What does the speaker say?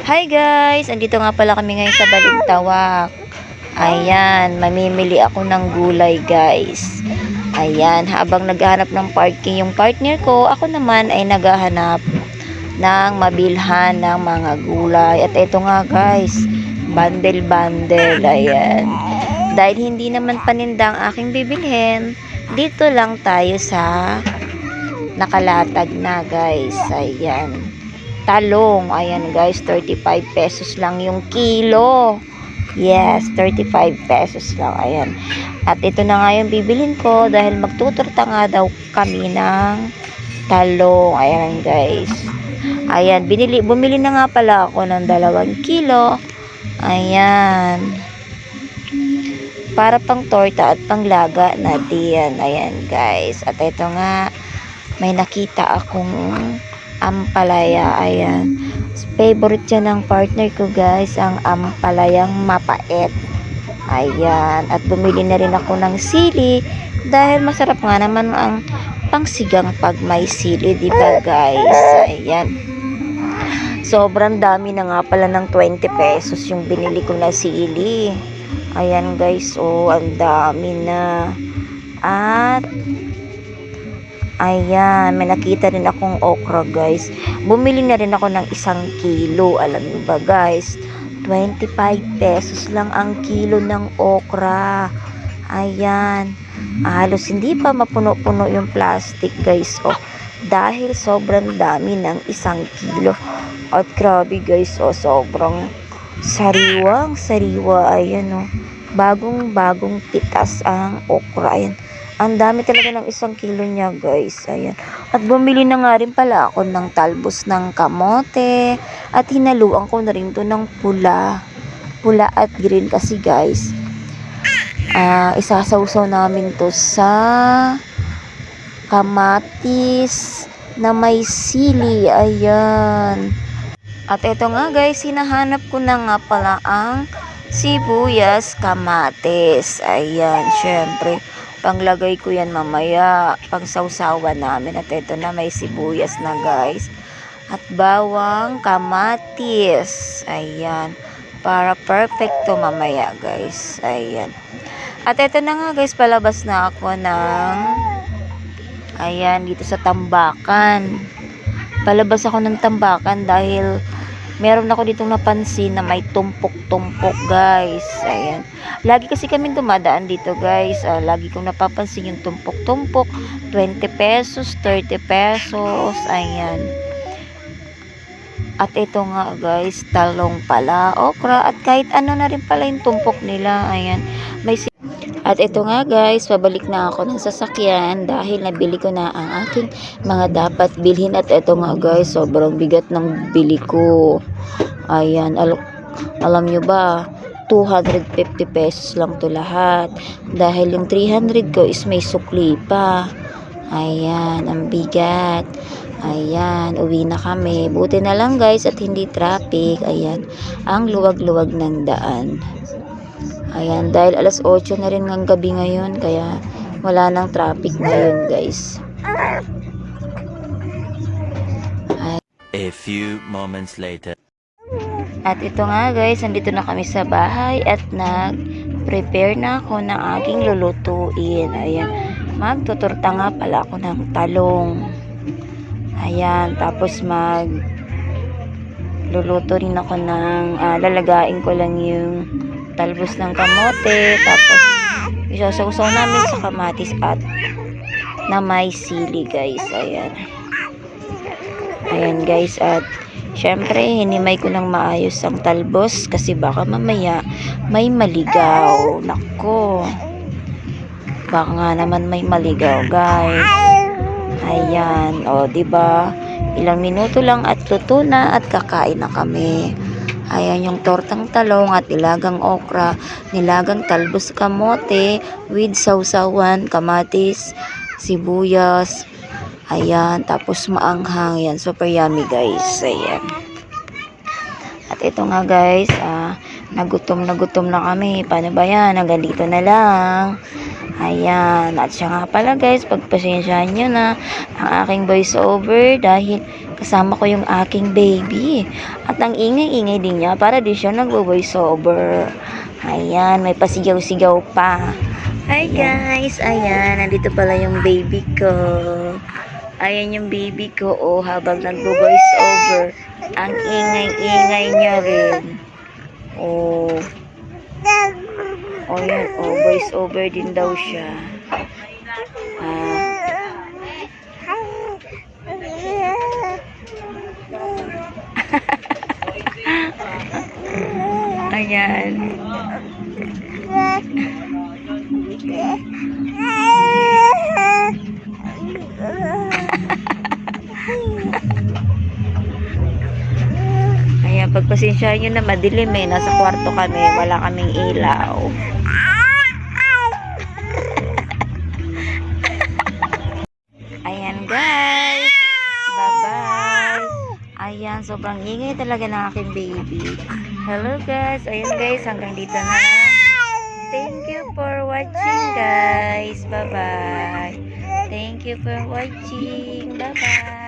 Hi guys! Andito nga pala kami ngayon sa Balintawak. Ayan, mamimili ako ng gulay guys. Ayan, habang naghahanap ng parking yung partner ko, ako naman ay naghahanap ng mabilhan ng mga gulay. At ito nga guys, bundle-bundle. Ayan. Dahil hindi naman paninda ang aking bibilhin, dito lang tayo sa nakalatag na guys. Ayan. Talong. Ayan guys, 35 pesos lang yung kilo. Yes, 35 pesos lang. Ayan. At ito na nga yung bibilin ko dahil magtuturta nga daw kami ng talong. Ayan guys. Ayan, binili, bumili na nga pala ako ng dalawang kilo. Ayan. Para pang torta at panglaga na diyan. Ayan guys. At ito nga, may nakita akong ampalaya. Ayan. Favorite yan ng partner ko guys, ang ampalayang mapait. Ayan. At bumili na rin ako ng sili dahil masarap nga naman ang pangsigang pag may sili, di ba guys? Ayan. Sobrang dami na nga pala ng 20 pesos yung binili ko na sili. Ayan guys, oh, ang dami na. At Ayan, may nakita rin akong okra guys. Bumili na rin ako ng isang kilo. Alam niyo ba guys, 25 pesos lang ang kilo ng okra. Ayan. Halos hindi pa mapuno-puno yung plastic guys. Oh, dahil sobrang dami ng isang kilo. At grabe guys, oh, sobrang sariwang sariwa. Ayan oh. Bagong bagong pitas ang okra. Ayan. Ang dami talaga ng isang kilo niya, guys. Ayan. At bumili na nga rin pala ako ng talbos ng kamote. At hinaluan ko na rin to ng pula. Pula at green kasi, guys. Ah, isasawsaw namin to sa kamatis na may sili. Ayan. At ito nga, guys, hinahanap ko na nga pala ang sibuyas kamatis. Ayan, syempre panglagay ko yan mamaya. Pang sausawan namin. At ito na may sibuyas na guys. At bawang kamatis. Ayan. Para perfecto mamaya guys. Ayan. At ito na nga guys. Palabas na ako ng ayan dito sa tambakan. Palabas ako ng tambakan dahil meron ako ditong napansin na may tumpok-tumpok guys ayan Lagi kasi kami dumadaan dito guys. Ah, lagi kong napapansin yung tumpok-tumpok. 20 pesos, 30 pesos. Ayan. At ito nga guys, talong pala, okra. At kahit ano na rin pala yung tumpok nila. Ayan. May at ito nga guys, pabalik na ako ng sasakyan dahil nabili ko na ang aking mga dapat bilhin. At ito nga guys, sobrang bigat ng bili ko. Ayan, al- alam nyo ba, 250 pesos lang to lahat. Dahil yung 300 ko is may sukli pa. Ayan, ang bigat. Ayan, uwi na kami. Buti na lang guys at hindi traffic. Ayan, ang luwag-luwag ng daan. Ayan, dahil alas 8 na rin ng gabi ngayon, kaya wala nang traffic ngayon guys. A few moments later. At ito nga guys, nandito na kami sa bahay at nag-prepare na ako ng aking lulutuin. Ayan, magtuturta nga pala ako ng talong. Ayan, tapos mag luluto rin ako ng ah, lalagain ko lang yung talbos ng kamote tapos isasawsaw namin sa kamatis at na may sili guys ayan ayan guys at Siyempre, hinimay ko ng maayos ang talbos kasi baka mamaya may maligaw. Nako. Baka nga naman may maligaw, guys. Ayan, o, di ba? Ilang minuto lang at luto na at kakain na kami. Ayan yung tortang talong at nilagang okra, nilagang talbos kamote with sausawan, kamatis, sibuyas, Ayan, tapos maanghang yan. Super yummy guys. Ayan. At ito nga guys, ah, nagutom na gutom na kami. Paano ba yan? Hanggang dito na lang. Ayan. At siya nga pala guys, pagpasensyahan nyo na ang aking voice over dahil kasama ko yung aking baby. At ang ingay-ingay din niya para di siya nagvo-voice over. Ayan, may pasigaw-sigaw pa. Hi guys, ayan, nandito pala yung baby ko. Ayan yung baby ko, oh, habang nagvo-voice over. Ang ingay-ingay niya rin. Oh. Oh, yun. Oh, voice over din daw siya. Ah. Ayan. Pagpasensyahan nyo na madilim eh. Nasa kwarto kami. Wala kaming ilaw. Ayan guys. Bye-bye. Ayan, sobrang ingay talaga ng aking baby. Hello guys. Ayan guys, hanggang dito na. Thank you for watching guys. Bye-bye. Thank you for watching. Bye-bye.